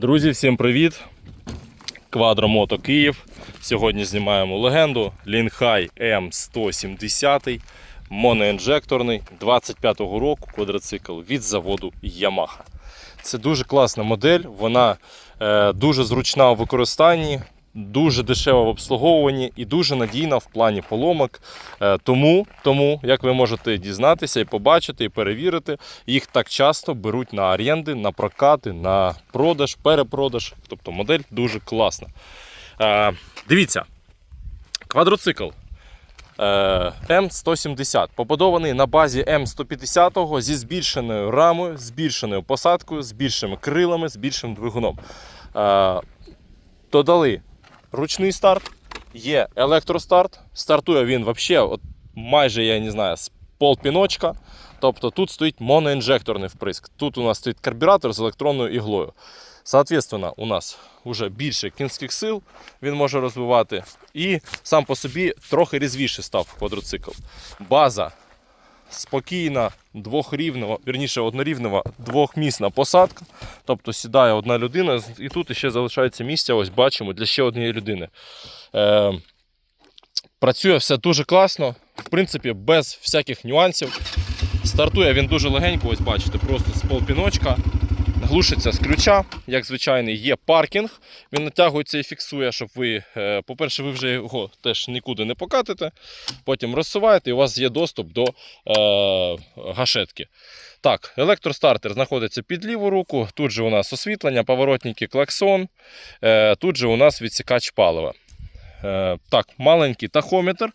Друзі, всім привіт! Квадромото Київ. Сьогодні знімаємо легенду Лінхай М170, моноінжекторний 25-го року квадроцикл від заводу Yamaha. Це дуже класна модель, вона е, дуже зручна у використанні, дуже дешева в обслуговуванні і дуже надійна в плані поломок. Е, тому, тому, як ви можете дізнатися і побачити, і перевірити, їх так часто беруть на оренди, на прокати, на продаж, перепродаж. Тобто модель дуже класна. Е, дивіться, квадроцикл. е, М170 побудований на базі М150 зі збільшеною рамою, збільшеною посадкою, збільшеними крилами, збільшеним двигуном. Е, Додали ручний старт, є електростарт. Стартує він взагалі, от майже, я не знаю, з полпіночка. Тобто тут стоїть моноінжекторний вприск. Тут у нас стоїть карбюратор з електронною іглою. Соответственно, у нас вже більше кінських сил він може розвивати. І сам по собі трохи різвіше став квадроцикл. База спокійна, двохрівнева, вірніше однорівнева, двохмісна посадка. Тобто сідає одна людина, і тут ще залишається місця, ось бачимо, для ще однієї людини. Е, працює все дуже класно, в принципі, без всяких нюансів. Стартує він дуже легенько, ось бачите, просто з полпіночка. Глушиться з ключа, як звичайний, є паркінг. Він натягується і фіксує, щоб ви, е, по-перше, ви вже його теж нікуди не покатите. Потім розсуваєте і у вас є доступ до е, гашетки. Так, електростартер знаходиться під ліву руку. Тут же у нас освітлення, поворотники, клаксон. Е, тут же у нас відсікач палива. Е, так, маленький тахометр.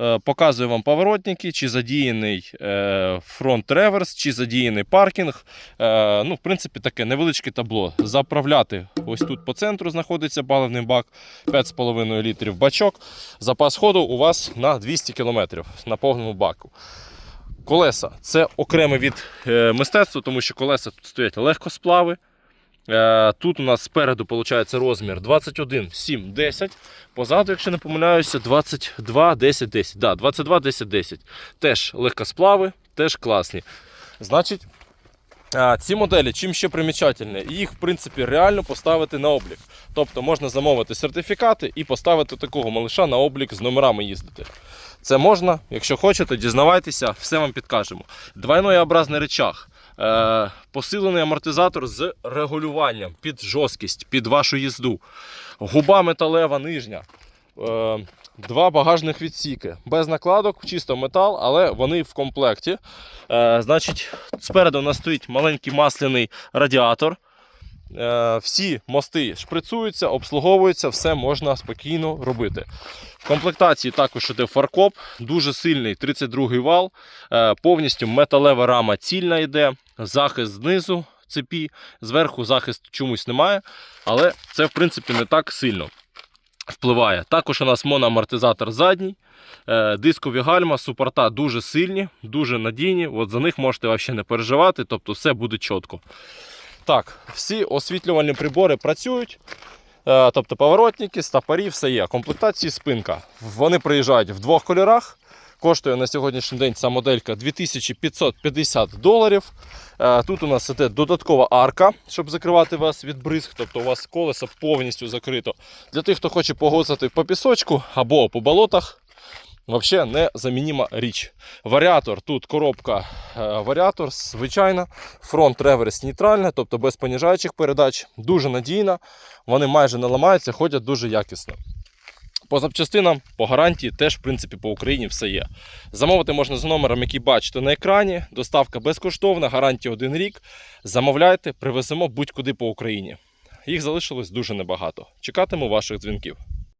Е, показує вам поворотники, чи задіяний е, фронт реверс, чи задіяний паркінг. Ну, в принципі, таке невеличке табло. Заправляти ось тут по центру знаходиться паливний бак, 5,5 літрів бачок. Запас ходу у вас на 200 км на повному баку. Колеса це окреме від мистецтва, тому що колеса тут стоять легкосплави. Е, Тут у нас спереду виходить розмір 21, 7, 10. Позаду, якщо не помиляюся, 22, 10, 10. Да, 22, 10, 10. Теж легкосплави, теж класні. Значить, ці моделі чим ще примічательні? Їх, в принципі, реально поставити на облік. Тобто можна замовити сертифікати і поставити такого малиша на облік з номерами їздити. Це можна, якщо хочете, дізнавайтеся, все вам підкажемо. Двойнообразний речах. Е, посилений амортизатор з регулюванням під жорсткість, під вашу їзду. Губа металева нижня. Е, Два багажних відсіки. Без накладок, чисто метал, але вони в комплекті. Е, значить, спереду у нас стоїть маленький масляний радіатор. Е, всі мости шприцуються, обслуговуються, все можна спокійно робити. В комплектації також іде фаркоп, дуже сильний 32-й вал, е, повністю металева рама цільна йде, захист знизу цепі, зверху захист чомусь немає, але це в принципі не так сильно впливає. Також у нас моноамортизатор задній, е, дискові гальма, супорта дуже сильні, дуже надійні. От за них можете взагалі не переживати, тобто все буде чітко. Так, всі освітлювальні прибори працюють. Е, Тобто поворотники, стопорі, все є. Комплектації спинка. Вони приїжджають в двох кольорах. Коштує на сьогоднішній день ця моделька 2550 доларів. Е, Тут у нас іде додаткова арка, щоб закривати вас від бризг, тобто у вас колесо повністю закрито. Для тих, хто хоче погоцати по пісочку або по болотах, взагалі незамініма річ. Варіатор, тут коробка е, варіатор, звичайна, фронт реверс нейтральна, тобто без поніжаючих передач, дуже надійна, вони майже не ламаються, ходять дуже якісно. По запчастинам, по гарантії, теж в принципі по Україні все є. Замовити можна за номером, який бачите на екрані. Доставка безкоштовна, гарантія один рік. Замовляйте, привеземо будь-куди по Україні. Їх залишилось дуже небагато. Чекатиму ваших дзвінків.